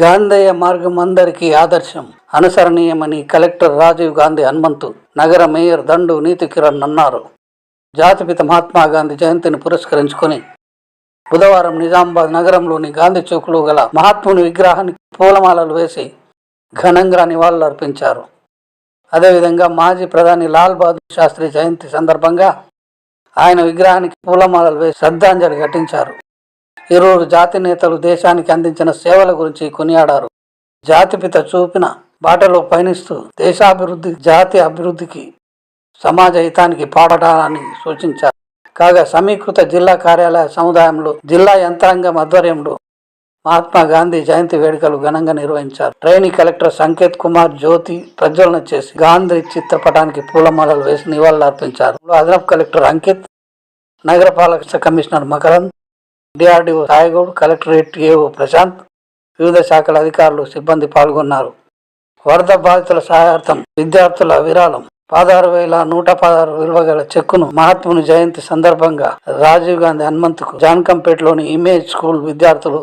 గాంధేయ మార్గం అందరికీ ఆదర్శం. అనుసరణీయమని కలెక్టర్ రాజీవ్ గాంధీ హనుమంతు నగర మేయర్ దండు నీతి కిరణ్ అన్నారు. జాతిపిత మహాత్మా గాంధీ జయంతిని పురస్కరించుకొని బుధవారం నిజామాబాద్ నగరంలోని గాంధీ చౌక్లో గల మహాత్ముని విగ్రహానికి పూలమాలలు వేసి ఘనంగా నివాళులు అర్పించారు అదేవిధంగా మాజీ ప్రధాని లాల్ బహదూర్ శాస్త్రి జయంతి సందర్భంగా ఆయన విగ్రహానికి పూలమాలలు వేసి శ్రద్ధాంజలి ఘటించారు. ఇరువురు జాతి నేతలు దేశానికి అందించిన సేవల గురించి కొనియాడారు. జాతిపిత చూపిన బాటలో పయనిస్తూ దేశాభివృద్ధి జాతి అభివృద్ధికి సమాజ హితానికి పాడటాలని సూచించారు. కాగా సమీకృత జిల్లా కార్యాలయ సముదాయంలో జిల్లా యంత్రాంగం ఆధ్వర్యంలో మహాత్మా గాంధీ జయంతి వేడుకలు ఘనంగా నిర్వహించారు. ట్రైనీ కలెక్టర్ సంకేత్ కుమార్ జ్యోతి ప్రజ్వలన చేసి గాంధీ చిత్రపటానికి పూలమాలలు వేసి నివాళులు అర్పించారు అదనపు కలెక్టర్ అంకిత్ నగరపాలక commissioner Makarand DRDO Sai Goud collectorate AO Prashanth వివిధ శాఖల అధికారులు సిబ్బంది పాల్గొన్నారు. వరద బాధితుల సహాయార్థం విద్యార్థుల విరాళం. పదహారు వేల నూట పదహారు విలువ గల చెక్కును మహాత్ముని జయంతి సందర్భంగా రాజీవ్ గాంధీ హనుమంతుకు జాన్కంపేటలోని ఇమేజ్ స్కూల్ విద్యార్థులు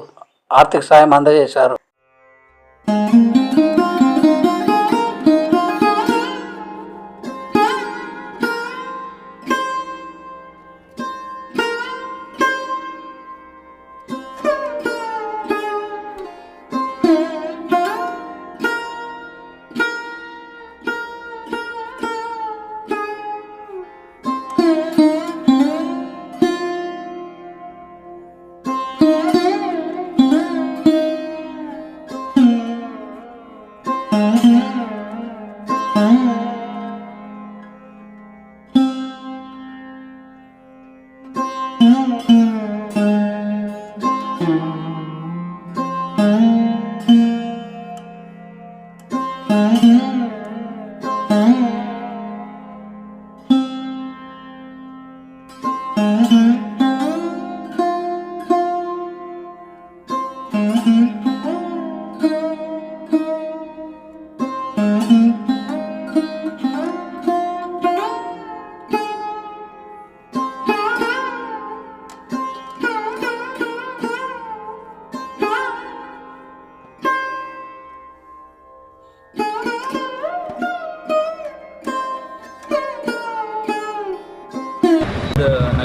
ఆర్థిక సాయం అందజేశారు.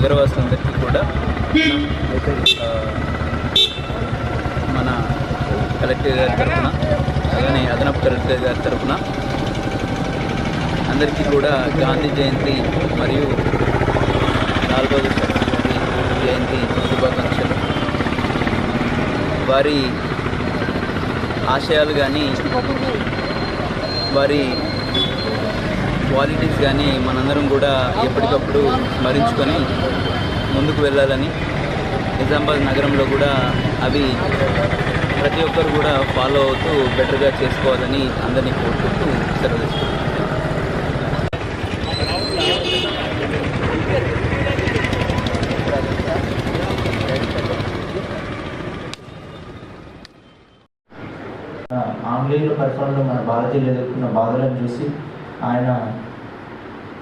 నగరవాసులందరికీ కూడా. మన కలెక్టర్ గారి తరఫున అలానే అదనపు కలెక్టర్ గారి తరఫున అందరికీ కూడా గాంధీ జయంతి మరియు లాల్ బహదూర్ శాస్త్రి జయంతి శుభాకాంక్షలు. వారి ఆశయాలు కానీ వారి క్వాలిటీస్ కానీ మనందరం కూడా ఎప్పటికప్పుడు స్మరించుకొని ముందుకు వెళ్ళాలని నిజామాబాద్ నగరంలో కూడా అవి ప్రతి ఒక్కరు కూడా ఫాలో అవుతూ బెటర్గా చేసుకోవాలని అందరినీ కోరుకుంటూ సెలవు ఆంగ్లేయుల పరిపాలనలో మన భారతీయులు ఎదుర్కొన్న బాధలను చూసి ఆయన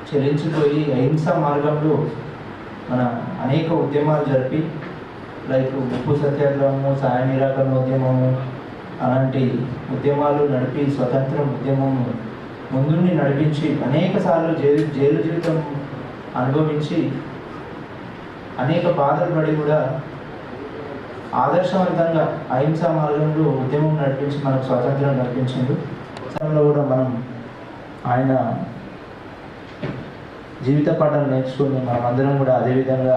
చెల్లించిపోయి అహింసా మార్గంలో మన అనేక ఉద్యమాలు జరిపి లైక్ ఉప్పు సత్యాగ్రహము సాయ నిరాకరణ ఉద్యమము అలాంటి ఉద్యమాలు నడిపి స్వతంత్ర ఉద్యమము ముందుండి నడిపించి అనేక సార్లు జైలు జైలు జీవితం అనుభవించి అనేక బాధలు పడి కూడా ఆదర్శవంతంగా అహింసా మార్గంలో ఉద్యమం నడిపించి మనకు స్వాతంత్రం కల్పించింది కూడా మనం ఆయన జీవిత పాఠాలు నేర్చుకుని మనం అందరం కూడా అదే విధంగా